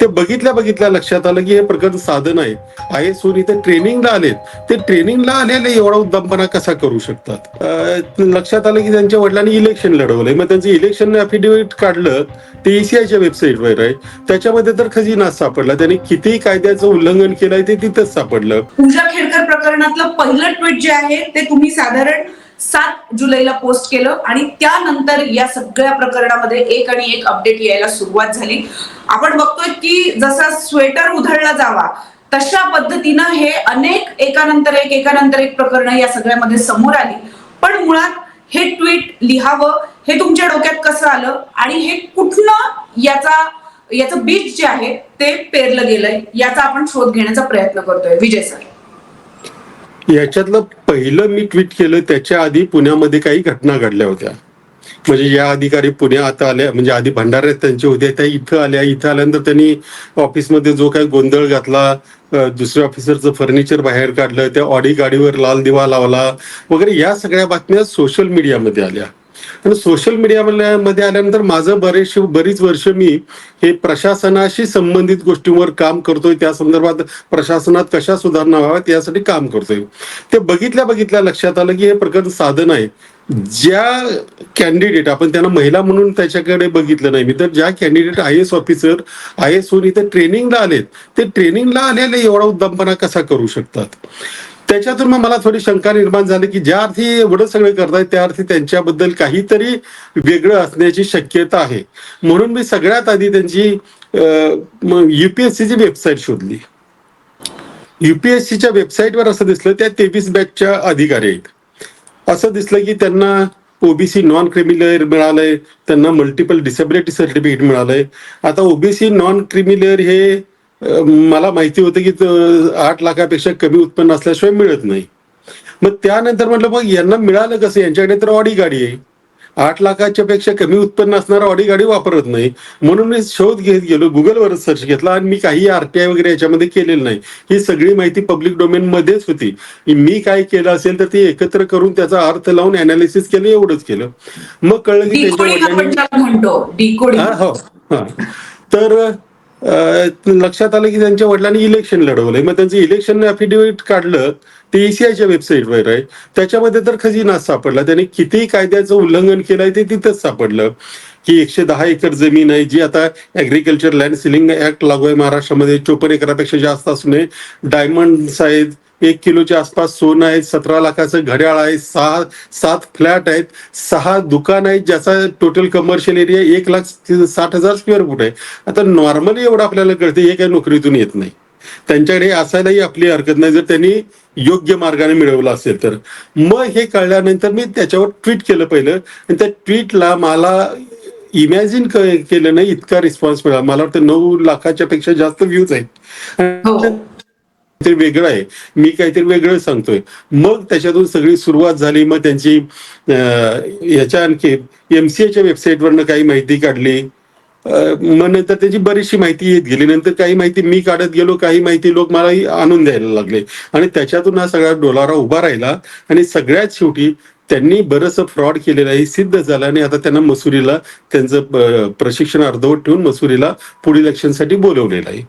ते बघितल्या बघितल्या लक्षात आलं की हे प्रकरण साधन आहे. आय एस इथे ट्रेनिंगला आलेत. ते ट्रेनिंगला आलेले एवढा उद्दमपणा कसा करू शकतात? लक्षात आलं की त्यांच्या वडिलांनी इलेक्शन लढवलंय. मग त्यांचं इलेक्शन अफिडेव्हिट काढलं ते ईसीआयच्या वेबसाईटवर आहे. त्याच्यामध्ये तर खजिना सापडला. त्यांनी किती कायद्याचं उल्लंघन केलंय ते तिथंच सापडलं. पूजा खेडकर प्रकरणातलं पहिलं ट्विट जे आहे ते तुम्ही साधारण सात जुलैला पोस्ट केलं आणि त्यानंतर या सगळ्या प्रकरणामध्ये एक आणि एक अपडेट यायला सुरुवात झाली. आपण बघतोय की जसा स्वेटर उधळला जावा तशा पद्धतीनं हे अनेक एकानंतर एक एकानंतर एक प्रकरणं या सगळ्यामध्ये समोर आली. पण मुळात हे ट्विट लिहावं हे तुमच्या डोक्यात कसं आलं आणि हे कुठनं याचा याचं बीज जे आहे ते पेरलं गेलंय याचा आपण शोध घेण्याचा प्रयत्न करतोय. विजय सर. याच्यातलं पहिलं मी ट्विट केलं त्याच्या आधी पुण्यामध्ये काही घटना घडल्या होत्या. म्हणजे या अधिकारी पुण्यात आल्या म्हणजे आधी भंडाऱ्यात त्यांचे होते त्या इथं आल्या. इथं आल्यानंतर त्यांनी ऑफिसमध्ये जो काही गोंधळ घातला दुसऱ्या ऑफिसरचं फर्निचर बाहेर काढलं त्या ऑडी गाडीवर लाल दिवा लावला वगैरे या सगळ्या बातम्या सोशल मीडियामध्ये आल्या. आणि सोशल मीडियामध्ये आल्यानंतर माझं बरेच बरीच वर्ष मी हे प्रशासनाशी संबंधित गोष्टींवर काम करतोय. त्या संदर्भात प्रशासनात कशा सुधारणा व्हाव्यात यासाठी काम करतोय. ते बघितल्या बघितल्या लक्षात आलं की हे प्रकरण साधन आहे ज्या कॅन्डिडेट आपण त्यांना महिला म्हणून त्याच्याकडे बघितलं नाही मी तर ज्या candidate I S officer I S होऊन इथे ट्रेनिंगला आलेत. ते ट्रेनिंगला आलेले एवढा उद्दमपणा कसा करू शकतात? त्याच्यातून मग मला थोडी शंका निर्माण झाली की ज्या अर्थी एवढं सगळं करतायत त्या अर्थी त्यांच्याबद्दल काहीतरी वेगळं असण्याची शक्यता आहे. म्हणून मी सगळ्यात आधी त्यांची युपीएससीची वेबसाईट शोधली. युपीएससीच्या वेबसाईटवर असं दिसलं त्या तेवीस बॅचच्या अधिकारी आहेत. असं दिसलं की त्यांना ओबीसी नॉन क्रिमिलेअर मिळालंय त्यांना मल्टिपल डिसेबिलिटी सर्टिफिकेट मिळालंय. आता ओबीसी नॉन क्रिमिलेअर हे मला माहिती होतं की आठ लाखापेक्षा कमी उत्पन्न असल्याशिवाय मिळत नाही. मग त्यानंतर म्हटलं मग यांना मिळालं कसं? यांच्याकडे तर ऑडी गाडी आहे. आठ लाखाच्या पेक्षा कमी उत्पन्न असणारा ऑडी गाडी वापरत नाही. म्हणून मी शोध घेत गेलो गुगलवर सर्च घेतला आणि मी काही आरटीआय वगैरे याच्यामध्ये केलेलं नाही. ही सगळी माहिती पब्लिक डोमेन मध्येच होती. मी काय केलं असेल तर ती एकत्र करून त्याचा अर्थ लावून अनालिसिस केलं एवढंच केलं. मग कळलं की त्यांच्या वडिलांनी हा हो हा. तर लक्षात आलं की त्यांच्या वडिलांनी इलेक्शन लढवलंय. मग त्यांचं इलेक्शन अफिडेव्हिट काढलं ते ईसीआयच्या वेबसाईटवर आहे. त्याच्यामध्ये तर खजिना सापडला. त्यांनी किती कायद्याचं उल्लंघन केलंय ते तिथंच सापडलं. की एकशे दहा एकर जमीन आहे जी आता ऍग्रिकल्चर लँड सिलिंग ऍक्ट लागू आहे. महाराष्ट्रामध्ये चोपन्न एकरापेक्षा जास्त असू नये डायमंड्स आहेत एक किलोच्या आसपास सोनं आहे सतरा लाखाचं घड्याळ आहे सहा सात फ्लॅट आहेत सहा दुकान आहेत ज्याचा टोटल कमर्शियल एरिया एक लाख साठ हजार स्क्वेअर फूट आहे. आता नॉर्मली एवढं आपल्याला कळते हे काही नोकरीतून येत नाही. त्यांच्याकडे असायलाही आपली हरकत नाही. जर त्यांनी योग्य मार्गाने मिळवलं असेल तर. मग हे कळल्यानंतर मी त्याच्यावर ट्विट केलं पहिलं. आणि त्या ट्विटला मला इमॅजिन केलं नाही इतका रिस्पॉन्स मिळाला. मला वाटतं नऊ लाखाच्या पेक्षा जास्त व्ह्यूज आहेत. काहीतरी वेगळं आहे. मी काहीतरी वेगळं सांगतोय. मग त्याच्यातून सगळी सुरुवात झाली. मग त्यांची याच्या आणखी एमसीएच्या वेबसाईटवरनं काही माहिती काढली. मग नंतर त्याची बरीचशी माहिती येत गेली. नंतर काही माहिती मी काढत गेलो. काही माहिती लोक मला आणून द्यायला लागले. आणि त्याच्यातून हा सगळा डोलारा उभा राहिला. आणि सगळ्यात शेवटी त्यांनी बरंच फ्रॉड केलेलं आहे. सिद्ध झालं. आणि आता त्यांना मसुरीला त्यांचं प्रशिक्षण अर्धवट ठेवून मसुरीला पुढील इलेक्शनसाठी बोलवलेलं आहे.